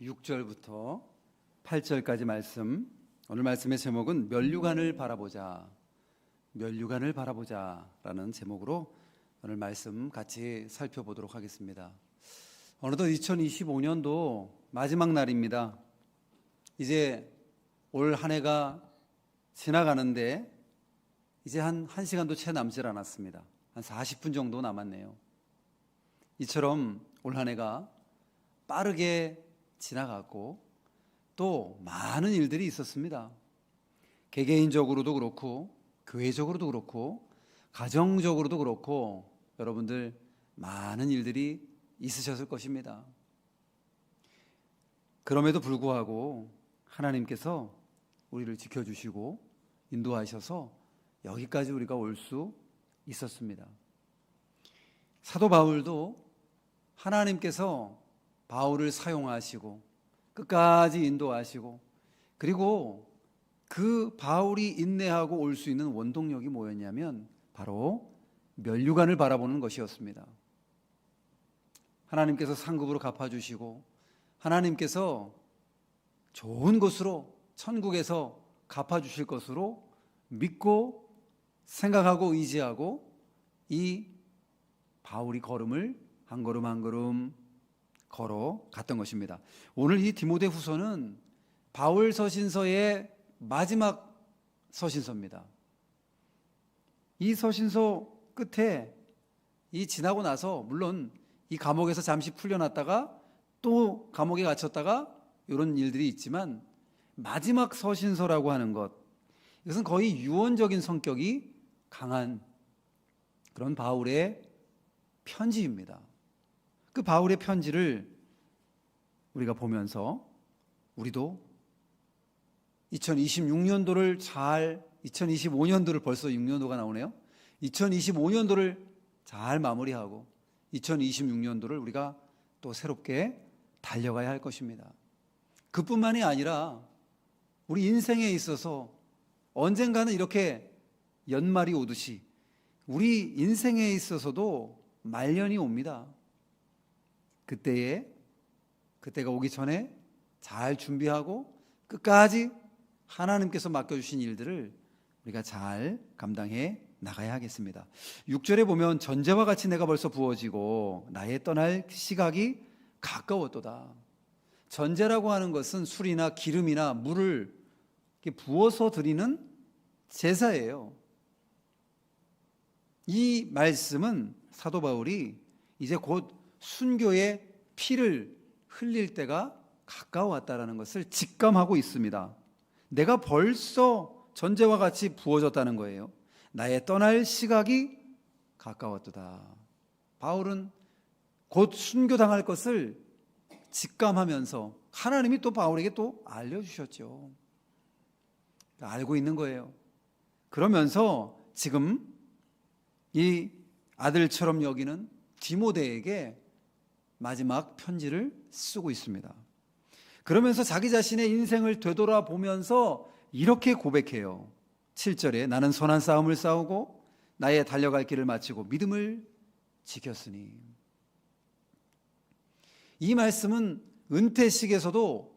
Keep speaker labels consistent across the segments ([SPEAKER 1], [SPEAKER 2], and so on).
[SPEAKER 1] 6절부터 8절까지 말씀. 오늘 말씀의 제목은 면류관을 바라보자. 면류관을 바라보자라는 제목으로 오늘 말씀 같이 살펴보도록 하겠습니다. 어느덧 2025년도 마지막 날입니다. 이제 올 한 해가 지나가는데 이제 한 1시간도 채 남질 않았습니다. 한 40분 정도 남았네요. 이처럼 올 한 해가 빠르게 지나갔고 또 많은 일들이 있었습니다. 개개인적으로도 그렇고 교회적으로도 그렇고 가정적으로도 그렇고 여러분들 많은 일들이 있으셨을 것입니다. 그럼에도 불구하고 하나님께서 우리를 지켜주시고 인도하셔서 여기까지 우리가 올 수 있었습니다. 사도 바울도 하나님께서 바울을 사용하시고 끝까지 인도하시고 그리고 그 바울이 인내하고 올 수 있는 원동력이 뭐였냐면 바로 면류관을 바라보는 것이었습니다. 하나님께서 상급으로 갚아주시고 하나님께서 좋은 곳으로 천국에서 갚아주실 것으로 믿고 생각하고 의지하고 이 바울이 걸음을 한 걸음 한 걸음 걸어 갔던 것입니다. 오늘 이 디모데 후서는 바울 서신서의 마지막 서신서입니다. 이 서신서 끝에 이 지나고 나서 물론 이 감옥에서 잠시 풀려났다가 또 감옥에 갇혔다가 이런 일들이 있지만 마지막 서신서라고 하는 것 이것은 거의 유언적인 성격이 강한 그런 바울의 편지입니다. 그 바울의 편지를 우리가 보면서 우리도 2026년도를 잘 2025년도를 벌써 6년도가 나오네요. 2025년도를 잘 마무리하고 2026년도를 우리가 또 새롭게 달려가야 할 것입니다. 그뿐만이 아니라 우리 인생에 있어서 언젠가는 이렇게 연말이 오듯이 우리 인생에 있어서도 말년이 옵니다. 그때에 그때가 오기 전에 잘 준비하고 끝까지 하나님께서 맡겨주신 일들을 우리가 잘 감당해 나가야 하겠습니다. 6절에 보면 전제와 같이 내가 벌써 부어지고 나의 떠날 시각이 가까웠도다. 전제라고 하는 것은 술이나 기름이나 물을 부어서 드리는 제사예요. 이 말씀은 사도 바울이 이제 곧 순교의 피를 흘릴 때가 가까워왔다라는 것을 직감하고 있습니다. 내가 벌써 전제와 같이 부어졌다는 거예요. 나의 떠날 시각이 가까웠도다. 바울은 곧 순교당할 것을 직감하면서 하나님이 또 바울에게 또 알려주셨죠. 알고 있는 거예요. 그러면서 지금 이 아들처럼 여기는 디모데에게 마지막 편지를 쓰고 있습니다. 그러면서 자기 자신의 인생을 되돌아보면서 이렇게 고백해요. 7절에 나는 선한 싸움을 싸우고 나의 달려갈 길을 마치고 믿음을 지켰으니 이 말씀은 은퇴식에서도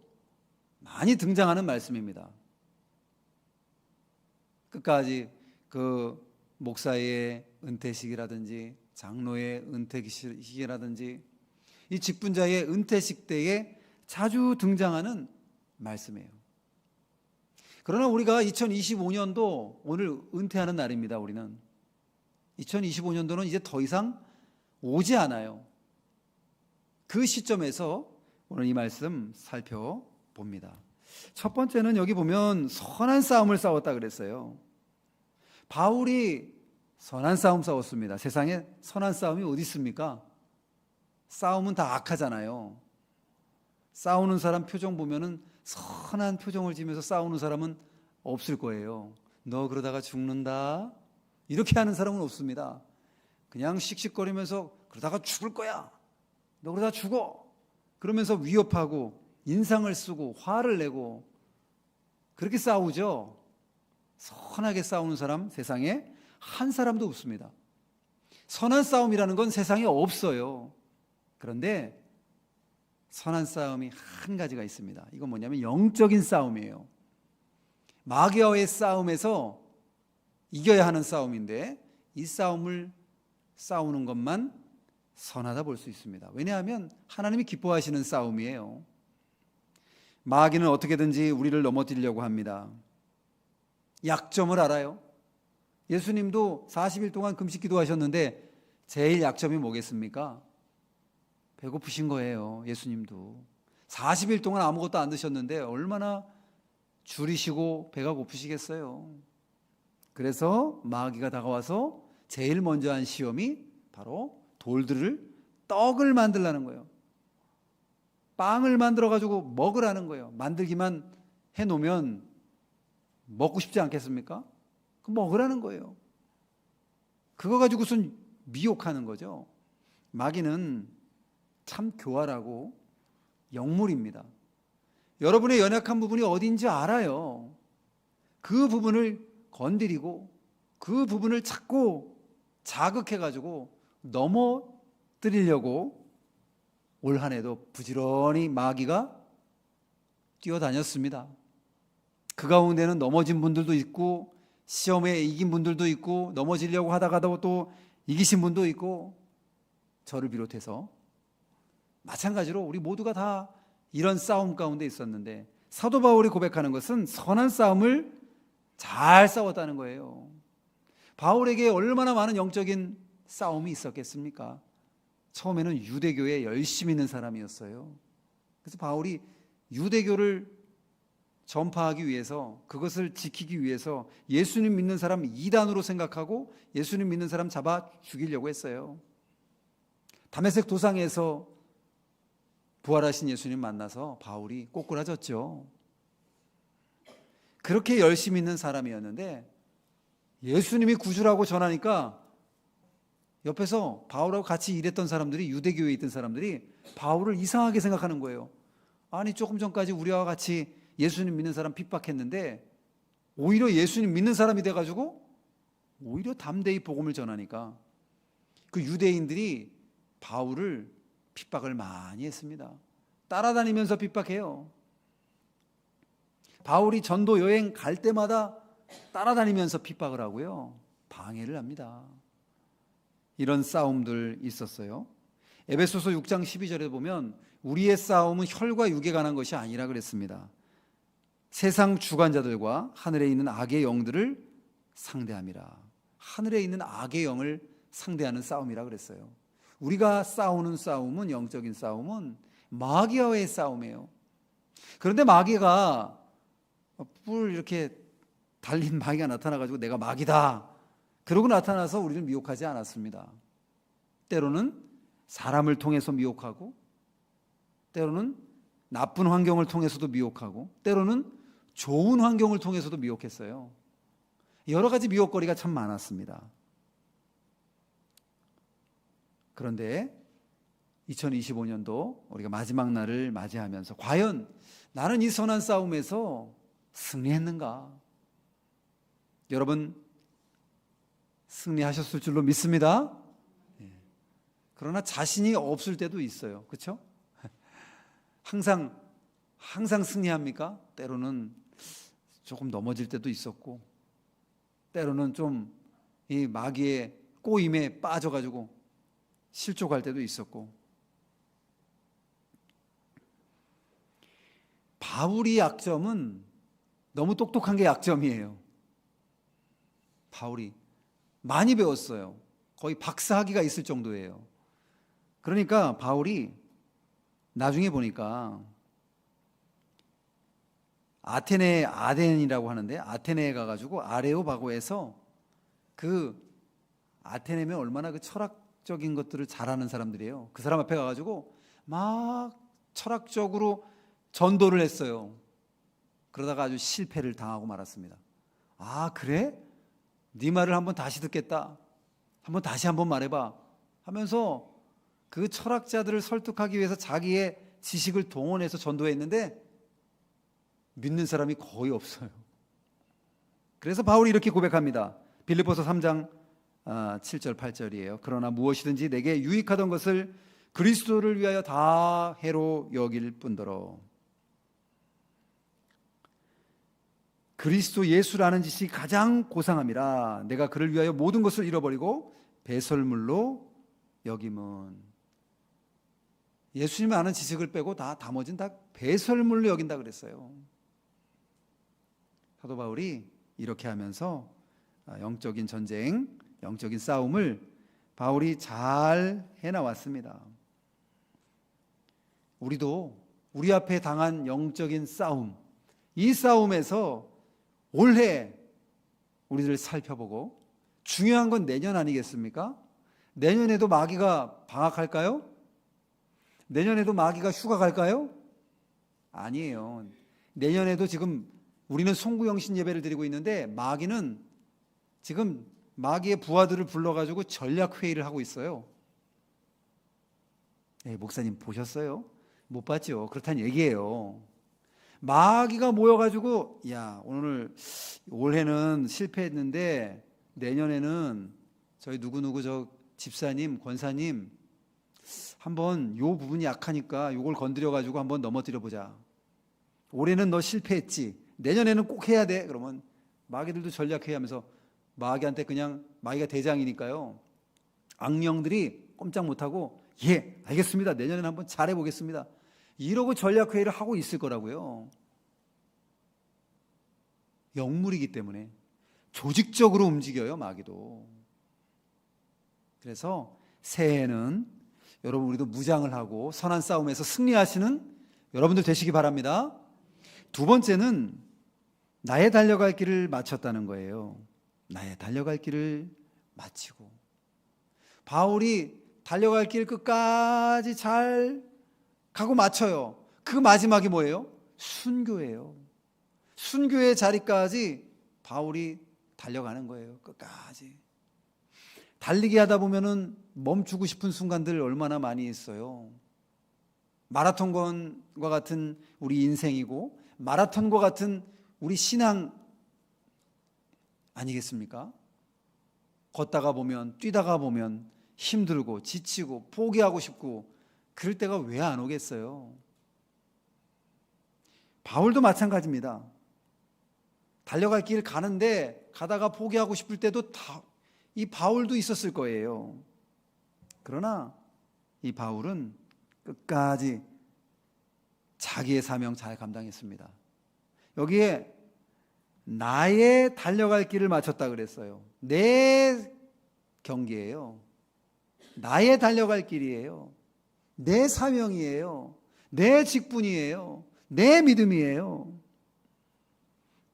[SPEAKER 1] 많이 등장하는 말씀입니다. 끝까지 그 목사의 은퇴식이라든지 장로의 은퇴식이라든지 이 직분자의 은퇴식 때에 자주 등장하는 말씀이에요. 그러나 우리가 2025년도 오늘 은퇴하는 날입니다. 우리는 2025년도는 이제 더 이상 오지 않아요. 그 시점에서 오늘 이 말씀 살펴봅니다. 첫 번째는 여기 보면 선한 싸움을 싸웠다 그랬어요. 바울이 선한 싸움 싸웠습니다. 세상에 선한 싸움이 어디 있습니까? 싸움은 다 악하잖아요. 싸우는 사람 표정 보면은 선한 표정을 지면서 싸우는 사람은 없을 거예요. 너 그러다가 죽는다. 이렇게 하는 사람은 없습니다. 그냥 씩씩거리면서 그러다가 죽을 거야. 너 그러다 죽어. 그러면서 위협하고 인상을 쓰고 화를 내고 그렇게 싸우죠. 선하게 싸우는 사람 세상에 한 사람도 없습니다. 선한 싸움이라는 건 세상에 없어요. 그런데 선한 싸움이 한 가지가 있습니다. 이건 뭐냐면 영적인 싸움이에요. 마귀와의 싸움에서 이겨야 하는 싸움인데 이 싸움을 싸우는 것만 선하다 볼 수 있습니다. 왜냐하면 하나님이 기뻐하시는 싸움이에요. 마귀는 어떻게든지 우리를 넘어뜨리려고 합니다. 약점을 알아요. 예수님도 40일 동안 금식 기도하셨는데 제일 약점이 뭐겠습니까? 배고프신 거예요. 예수님도. 40일 동안 아무것도 안 드셨는데 얼마나 줄이시고 배가 고프시겠어요. 그래서 마귀가 다가와서 제일 먼저 한 시험이 바로 돌들을 떡을 만들라는 거예요. 빵을 만들어 가지고 먹으라는 거예요. 만들기만 해 놓으면 먹고 싶지 않겠습니까? 그 먹으라는 거예요. 그거 가지고선 미혹하는 거죠. 마귀는 참 교활하고 영물입니다. 여러분의 연약한 부분이 어딘지 알아요. 그 부분을 건드리고 그 부분을 찾고 자극해 가지고 넘어뜨리려고 올 한 해도 부지런히 마귀가 뛰어다녔습니다. 그 가운데는 넘어진 분들도 있고 시험에 이긴 분들도 있고 넘어지려고 하다가도 또 이기신 분도 있고 저를 비롯해서 마찬가지로 우리 모두가 다 이런 싸움 가운데 있었는데 사도 바울이 고백하는 것은 선한 싸움을 잘 싸웠다는 거예요. 바울에게 얼마나 많은 영적인 싸움이 있었겠습니까? 처음에는 유대교에 열심히 있는 사람이었어요. 그래서 바울이 유대교를 전파하기 위해서 그것을 지키기 위해서 예수님 믿는 사람 이단으로 생각하고 예수님 믿는 사람 잡아 죽이려고 했어요. 담에색 도상에서 부활하신 예수님 만나서 바울이 꼬꾸라졌죠. 그렇게 열심히 있는 사람이었는데 예수님이 구주라고 전하니까 옆에서 바울하고 같이 일했던 사람들이 유대교에 있던 사람들이 바울을 이상하게 생각하는 거예요. 아니 조금 전까지 우리와 같이 예수님 믿는 사람 핍박했는데 오히려 예수님 믿는 사람이 돼 가지고 오히려 담대히 복음을 전하니까 그 유대인들이 바울을 핍박을 많이 했습니다. 따라다니면서 핍박해요. 바울이 전도 여행 갈 때마다 따라다니면서 핍박을 하고요. 방해를 합니다. 이런 싸움들 있었어요. 에베소서 6장 12절에 보면 우리의 싸움은 혈과 육에 관한 것이 아니라 그랬습니다. 세상 주관자들과 하늘에 있는 악의 영들을 상대함이라. 하늘에 있는 악의 영을 상대하는 싸움이라 그랬어요. 우리가 싸우는 싸움은 영적인 싸움은 마귀와의 싸움이에요. 그런데 마귀가 뿔 이렇게 달린 마귀가 나타나 가지고 내가 마귀다. 그러고 나타나서 우리를 미혹하지 않았습니다. 때로는 사람을 통해서 미혹하고 때로는 나쁜 환경을 통해서도 미혹하고 때로는 좋은 환경을 통해서도 미혹했어요. 여러 가지 미혹거리가 참 많았습니다. 그런데 2025년도 우리가 마지막 날을 맞이하면서 과연 나는 이 선한 싸움에서 승리했는가? 여러분 승리하셨을 줄로 믿습니다. 예. 그러나 자신이 없을 때도 있어요. 그렇죠? 항상 항상 승리합니까? 때로는 조금 넘어질 때도 있었고 때로는 좀 이 마귀의 꼬임에 빠져 가지고 실족할 때도 있었고 바울이 약점은 너무 똑똑한 게 약점이에요. 바울이 많이 배웠어요. 거의 박사학위가 있을 정도예요. 그러니까 바울이 나중에 보니까 아테네 아덴이라고 하는데 아테네에 가가지고 아레오바고에서 그 아테네면 얼마나 그 철학 적인 것들을 잘하는 사람들이에요. 그 사람 앞에 가가지고 막 철학적으로 전도를 했어요. 그러다가 아주 실패를 당하고 말았습니다. 아 그래? 네 말을 한번 다시 듣겠다. 한번 다시 한번 말해봐. 하면서 그 철학자들을 설득하기 위해서 자기의 지식을 동원해서 전도했는데 믿는 사람이 거의 없어요. 그래서 바울이 이렇게 고백합니다. 빌립보서 3장 7절 아, 8절이에요. 그러나 무엇이든지 내게 유익하던 것을 그리스도를 위하여 다 해로 여길 뿐더러 그리스도 예수라는 짓이 가장 고상함이라 내가 그를 위하여 모든 것을 잃어버리고 배설물로 여김은 예수님 아는 지식을 빼고 다 나머지는 다 배설물로 여긴다 그랬어요. 사도 바울이 이렇게 하면서 아, 영적인 전쟁, 영적인 싸움을 바울이 잘 해나왔습니다. 우리도 우리 앞에 당한 영적인 싸움, 이 싸움에서 올해 우리들 살펴보고 중요한 건 내년 아니겠습니까? 내년에도 마귀가 방학할까요? 내년에도 마귀가 휴가 갈까요? 아니에요. 내년에도 지금 우리는 송구영신 예배를 드리고 있는데 마귀는 지금 마귀의 부하들을 불러가지고 전략 회의를 하고 있어요. 네, 목사님 보셨어요? 못 봤죠. 그렇다는 얘기예요. 마귀가 모여가지고 야 오늘 올해는 실패했는데 내년에는 저희 누구 누구 저 집사님 권사님 한번 요 부분이 약하니까 요걸 건드려 가지고 한번 넘어뜨려 보자. 올해는 너 실패했지. 내년에는 꼭 해야 돼. 그러면 마귀들도 전략회의 하면서 마귀한테 그냥 마귀가 대장이니까요. 악령들이 꼼짝 못하고 예 알겠습니다. 내년에는 한번 잘해 보겠습니다. 이러고 전략회의를 하고 있을 거라고요. 영물이기 때문에 조직적으로 움직여요, 마귀도. 그래서 새해에는 여러분 우리도 무장을 하고 선한 싸움에서 승리하시는 여러분들 되시기 바랍니다. 두 번째는 나의 달려갈 길을 마쳤다는 거예요. 나의 달려갈 길을 마치고 바울이 달려갈 길 끝까지 잘 가고 맞춰요. 그 마지막이 뭐예요? 순교예요. 순교의 자리까지 바울이 달려가는 거예요. 끝까지. 달리기 하다 보면은 멈추고 싶은 순간들 얼마나 많이 있어요. 마라톤과 같은 우리 인생이고 마라톤과 같은 우리 신앙 아니겠습니까? 걷다가 보면 뛰다가 보면 힘들고 지치고 포기하고 싶고 그럴 때가 왜 안 오겠어요? 바울도 마찬가지입니다. 달려갈 길 가는데 가다가 포기하고 싶을 때도 다 이 바울도 있었을 거예요. 그러나 이 바울은 끝까지 자기의 사명 잘 감당했습니다. 여기에 나의 달려갈 길을 마쳤다 그랬어요. 내 경기예요. 나의 달려갈 길이에요. 내 사명이에요. 내 직분이에요. 내 믿음이에요.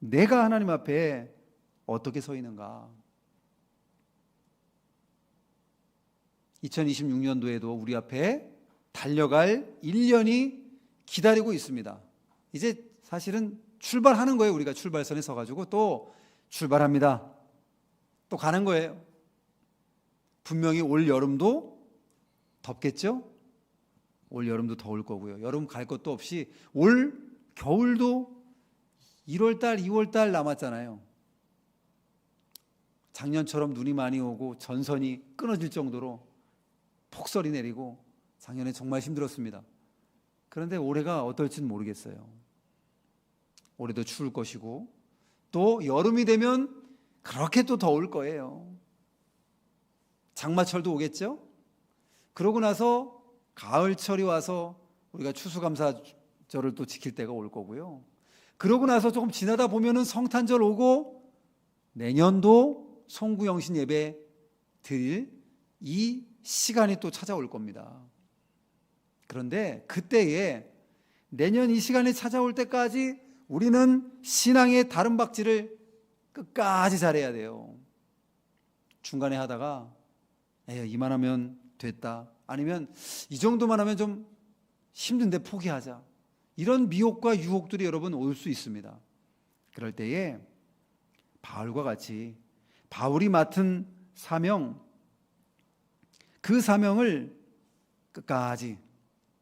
[SPEAKER 1] 내가 하나님 앞에 어떻게 서 있는가? 2026년도에도 우리 앞에 달려갈 1년이 기다리고 있습니다. 이제 사실은 출발하는 거예요. 우리가 출발선에 서가지고 또 출발합니다. 또 가는 거예요. 분명히 올 여름도 덥겠죠? 올 여름도 더울 거고요. 여름 갈 것도 없이 올 겨울도 1월 달, 2월 달 남았잖아요. 작년처럼 눈이 많이 오고 전선이 끊어질 정도로 폭설이 내리고 작년에 정말 힘들었습니다. 그런데 올해가 어떨지는 모르겠어요. 올해도 추울 것이고 또 여름이 되면 그렇게 또 더울 거예요. 장마철도 오겠죠? 그러고 나서 가을철이 와서 우리가 추수감사절을 또 지킬 때가 올 거고요. 그러고 나서 조금 지나다 보면은 성탄절 오고 내년도 송구영신 예배 드릴 이 시간이 또 찾아올 겁니다. 그런데 그때에 내년 이 시간이 찾아올 때까지 우리는 신앙의 다른 박질을 끝까지 잘해야 돼요. 중간에 하다가 에휴 이만하면 됐다. 아니면 이 정도만 하면 좀 힘든데 포기하자. 이런 미혹과 유혹들이 여러분 올 수 있습니다. 그럴 때에 바울과 같이 바울이 맡은 사명 그 사명을 끝까지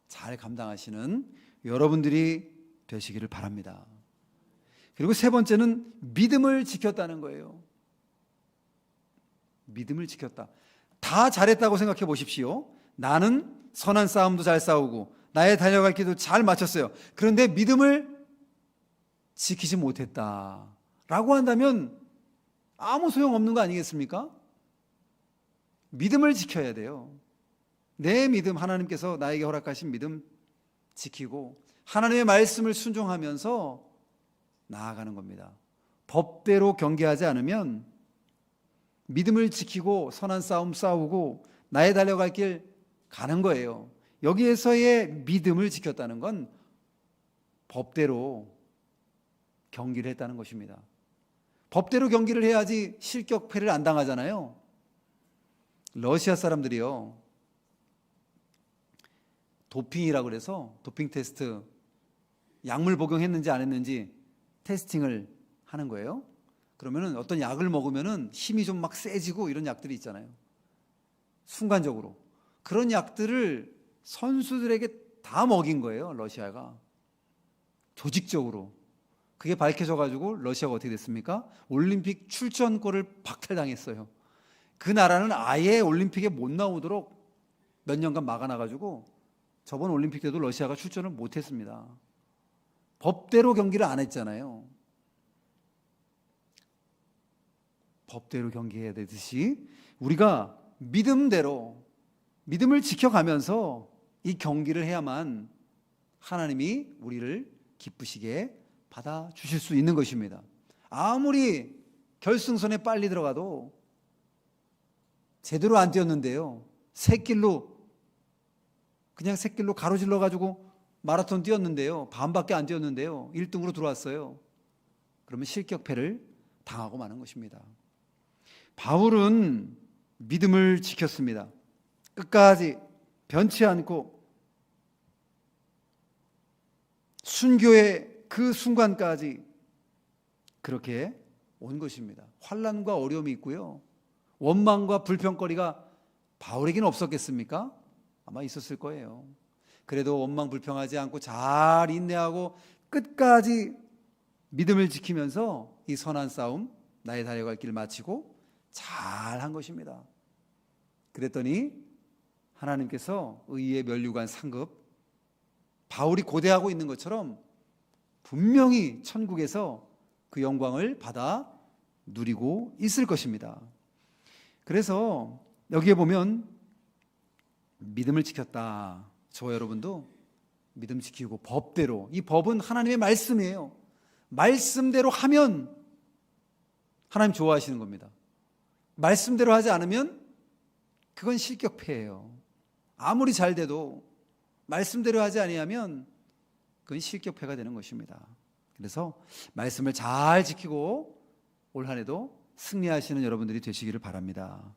[SPEAKER 1] 잘 감당하시는 여러분들이 되시기를 바랍니다. 그리고 세 번째는 믿음을 지켰다는 거예요. 믿음을 지켰다. 다 잘했다고 생각해 보십시오. 나는 선한 싸움도 잘 싸우고 나의 달려갈 길도 잘 마쳤어요. 그런데 믿음을 지키지 못했다. 라고 한다면 아무 소용 없는 거 아니겠습니까? 믿음을 지켜야 돼요. 내 믿음, 하나님께서 나에게 허락하신 믿음 지키고 하나님의 말씀을 순종하면서 나아가는 겁니다. 법대로 경계하지 않으면 믿음을 지키고 선한 싸움 싸우고 나의 달려갈 길 가는 거예요. 여기에서의 믿음을 지켰다는 건 법대로 경기를 했다는 것입니다. 법대로 경기를 해야지 실격패를 안 당하잖아요. 러시아 사람들이요. 도핑이라고 그래서 도핑 테스트 약물 복용했는지 안 했는지 테스팅을 하는 거예요. 그러면은 어떤 약을 먹으면은 힘이 좀 막 세지고 이런 약들이 있잖아요. 순간적으로 그런 약들을 선수들에게 다 먹인 거예요. 러시아가 조직적으로 그게 밝혀져 가지고 러시아가 어떻게 됐습니까? 올림픽 출전권을 박탈당했어요. 그 나라는 아예 올림픽에 못 나오도록 몇 년간 막아놔 가지고 저번 올림픽 때도 러시아가 출전을 못 했습니다. 법대로 경기를 안 했잖아요. 법대로 경기해야 되듯이 우리가 믿음대로 믿음을 지켜가면서 이 경기를 해야만 하나님이 우리를 기쁘시게 받아 주실 수 있는 것입니다. 아무리 결승선에 빨리 들어가도 제대로 안 뛰었는데요. 새길로 그냥 새길로 가로질러 가지고 마라톤 뛰었는데요. 반밖에 안 뛰었는데요. 1등으로 들어왔어요. 그러면 실격패를 당하고 마는 것입니다. 바울은 믿음을 지켰습니다. 끝까지 변치 않고 순교의 그 순간까지 그렇게 온 것입니다. 환란과 어려움이 있고요. 원망과 불평거리가 바울에게는 없었겠습니까? 아마 있었을 거예요. 그래도 원망 불평하지 않고 잘 인내하고 끝까지 믿음을 지키면서 이 선한 싸움 나의 달려갈 길을 마치고 잘 한 것입니다. 그랬더니 하나님께서 의의 면류관 상급 바울이 고대하고 있는 것처럼 분명히 천국에서 그 영광을 받아 누리고 있을 것입니다. 그래서 여기에 보면 믿음을 지켰다. 저와 여러분도 믿음 지키고 법대로 이 법은 하나님의 말씀이에요. 말씀대로 하면 하나님 좋아하시는 겁니다. 말씀대로 하지 않으면 그건 실격패예요. 아무리 잘 돼도 말씀대로 하지 아니하면 그건 실격패가 되는 것입니다. 그래서 말씀을 잘 지키고 올 한해도 승리하시는 여러분들이 되시기를 바랍니다.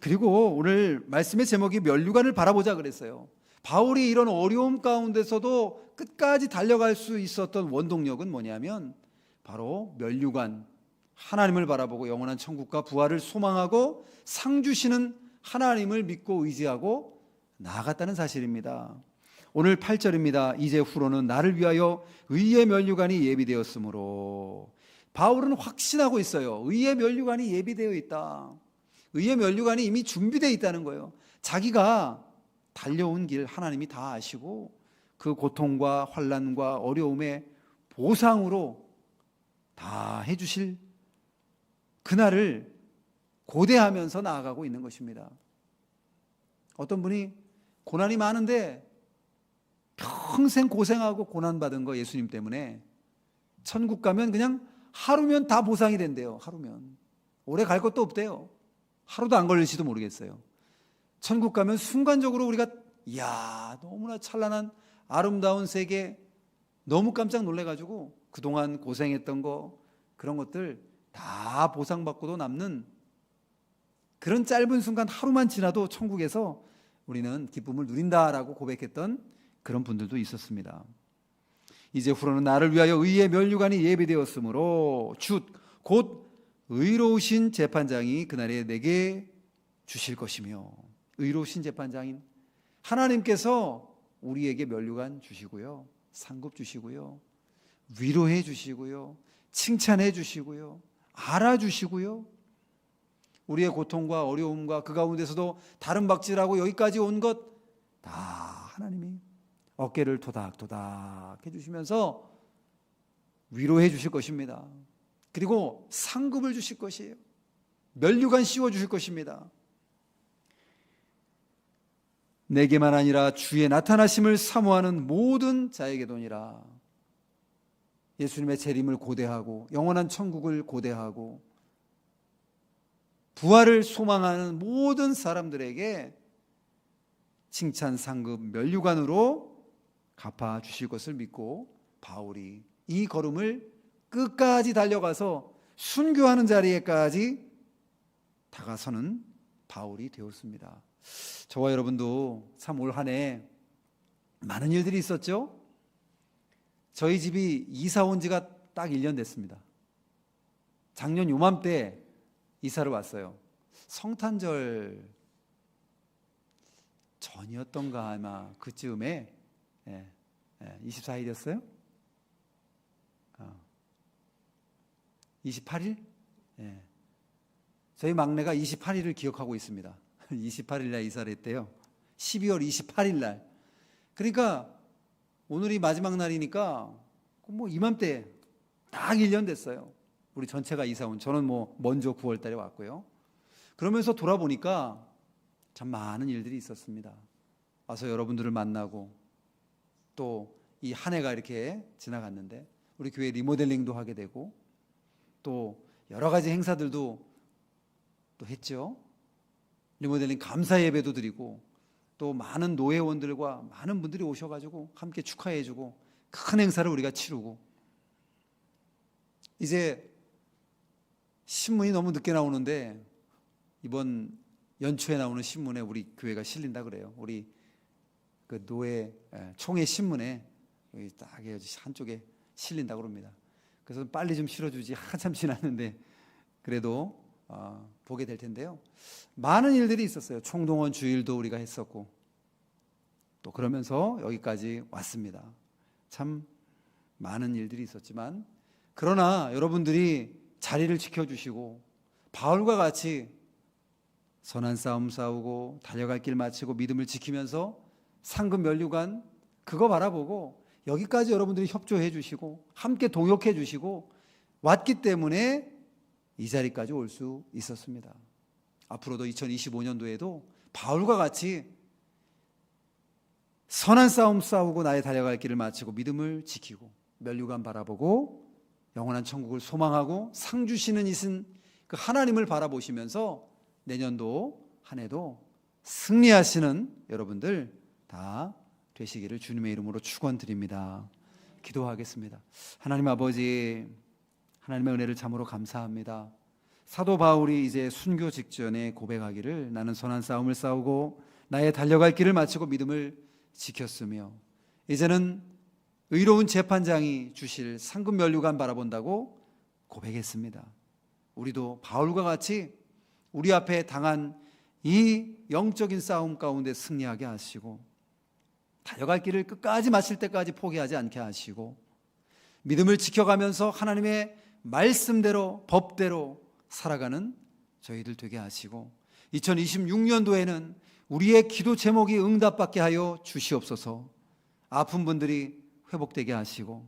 [SPEAKER 1] 그리고 오늘 말씀의 제목이 면류관을 바라보자 그랬어요. 바울이 이런 어려움 가운데서도 끝까지 달려갈 수 있었던 원동력은 뭐냐면 바로 면류관 하나님을 바라보고 영원한 천국과 부활을 소망하고 상 주시는 하나님을 믿고 의지하고 나아갔다는 사실입니다. 오늘 8절입니다. 이제 후로는 나를 위하여 의의 면류관이 예비되었으므로 바울은 확신하고 있어요. 의의 면류관이 예비되어 있다. 의의 면류관이 이미 준비되어 있다는 거예요. 자기가 달려온 길 하나님이 다 아시고 그 고통과 환란과 어려움의 보상으로 다 해주실 그날을 고대하면서 나아가고 있는 것입니다. 어떤 분이 고난이 많은데 평생 고생하고 고난받은 거 예수님 때문에 천국 가면 그냥 하루면 다 보상이 된대요. 하루면. 오래 갈 것도 없대요. 하루도 안 걸릴지도 모르겠어요. 천국 가면 순간적으로 우리가 이야 너무나 찬란한 아름다운 세계 너무 깜짝 놀래가지고 그동안 고생했던 거 그런 것들 다 보상받고도 남는 그런 짧은 순간 하루만 지나도 천국에서 우리는 기쁨을 누린다라고 고백했던 그런 분들도 있었습니다. 이제 후로는 나를 위하여 의의 면류관이 예비되었으므로 곧 의로우신 재판장이 그날에 내게 주실 것이며 의로우신 재판장인 하나님께서 우리에게 면류관 주시고요. 상급 주시고요. 위로해 주시고요. 칭찬해 주시고요. 알아 주시고요. 우리의 고통과 어려움과 그 가운데서도 다른 박질하고 여기까지 온 것 다 하나님이 어깨를 토닥토닥 해 주시면서 위로해 주실 것입니다. 그리고 상급을 주실 것이에요. 면류관 씌워 주실 것입니다. 내게만 아니라 주의 나타나심을 사모하는 모든 자에게도니라. 예수님의 재림을 고대하고 영원한 천국을 고대하고 부활을 소망하는 모든 사람들에게 칭찬 상급 면류관으로 갚아 주실 것을 믿고 바울이 이 걸음을 끝까지 달려가서 순교하는 자리에까지 다가서는 바울이 되었습니다. 저와 여러분도 참 올 한 해 많은 일들이 있었죠? 저희 집이 이사 온 지가 딱 1년 됐습니다. 작년 요맘때 이사를 왔어요. 성탄절 전이었던가 아마 그쯤에 예, 예, 24일이었어요? 어. 28일? 예. 저희 막내가 28일을 기억하고 있습니다. 28일 날 이사를 했대요. 12월 28일 날. 그러니까 오늘이 마지막 날이니까 뭐 이맘때 딱 1년 됐어요. 우리 전체가 이사 온. 저는 뭐 먼저 9월 달에 왔고요. 그러면서 돌아보니까 참 많은 일들이 있었습니다. 와서 여러분들을 만나고 또 이 한 해가 이렇게 지나갔는데 우리 교회 리모델링도 하게 되고 또 여러 가지 행사들도 또 했죠. 리모델링 감사 예배도 드리고 또 많은 노회원들과 많은 분들이 오셔가지고 함께 축하해주고 큰 행사를 우리가 치르고 이제 신문이 너무 늦게 나오는데 이번 연초에 나오는 신문에 우리 교회가 실린다 그래요. 우리 그 노회 에, 총회 신문에 여기 딱 한쪽에 실린다 그럽니다. 그래서 빨리 좀 실어주지 한참 지났는데 그래도 어, 보게 될 텐데요. 많은 일들이 있었어요. 총동원 주일도 우리가 했었고 또 그러면서 여기까지 왔습니다. 참 많은 일들이 있었지만 그러나 여러분들이 자리를 지켜주시고 바울과 같이 선한 싸움 싸우고 달려갈 길 마치고 믿음을 지키면서 상급 면류관 그거 바라보고 여기까지 여러분들이 협조해 주시고 함께 동역해 주시고 왔기 때문에 이 자리까지 올 수 있었습니다. 앞으로도 2025년도에도 바울과 같이 선한 싸움 싸우고 나의 달려갈 길을 마치고 믿음을 지키고 면류관 바라보고 영원한 천국을 소망하고 상 주시는 이신 그 하나님을 바라보시면서 내년도 한 해도 승리하시는 여러분들 다 되시기를 주님의 이름으로 축원드립니다. 기도하겠습니다. 하나님 아버지 하나님의 은혜를 참으로 감사합니다. 사도 바울이 이제 순교 직전에 고백하기를 나는 선한 싸움을 싸우고 나의 달려갈 길을 마치고 믿음을 지켰으며 이제는 의로운 재판장이 주실 상급 면류관 바라본다고 고백했습니다. 우리도 바울과 같이 우리 앞에 당한 이 영적인 싸움 가운데 승리하게 하시고 달려갈 길을 끝까지 마칠 때까지 포기하지 않게 하시고 믿음을 지켜가면서 하나님의 말씀대로 법대로 살아가는 저희들 되게 하시고 2026년도에는 우리의 기도 제목이 응답받게 하여 주시옵소서. 아픈 분들이 회복되게 하시고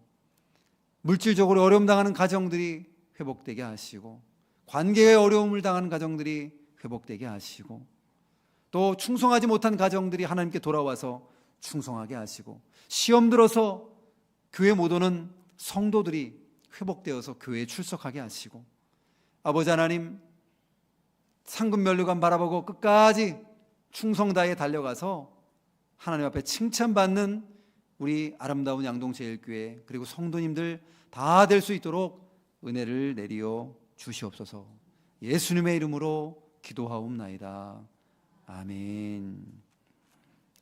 [SPEAKER 1] 물질적으로 어려움 당하는 가정들이 회복되게 하시고 관계에 어려움을 당하는 가정들이 회복되게 하시고 또 충성하지 못한 가정들이 하나님께 돌아와서 충성하게 하시고 시험 들어서 교회 못 오는 성도들이 회복되어서 교회에 출석하게 하시고 아버지 하나님 상급 면류관 바라보고 끝까지 충성 다해 달려가서 하나님 앞에 칭찬받는 우리 아름다운 양동제일교회 그리고 성도님들 다 될 수 있도록 은혜를 내리어 주시옵소서. 예수님의 이름으로 기도하옵나이다. 아멘.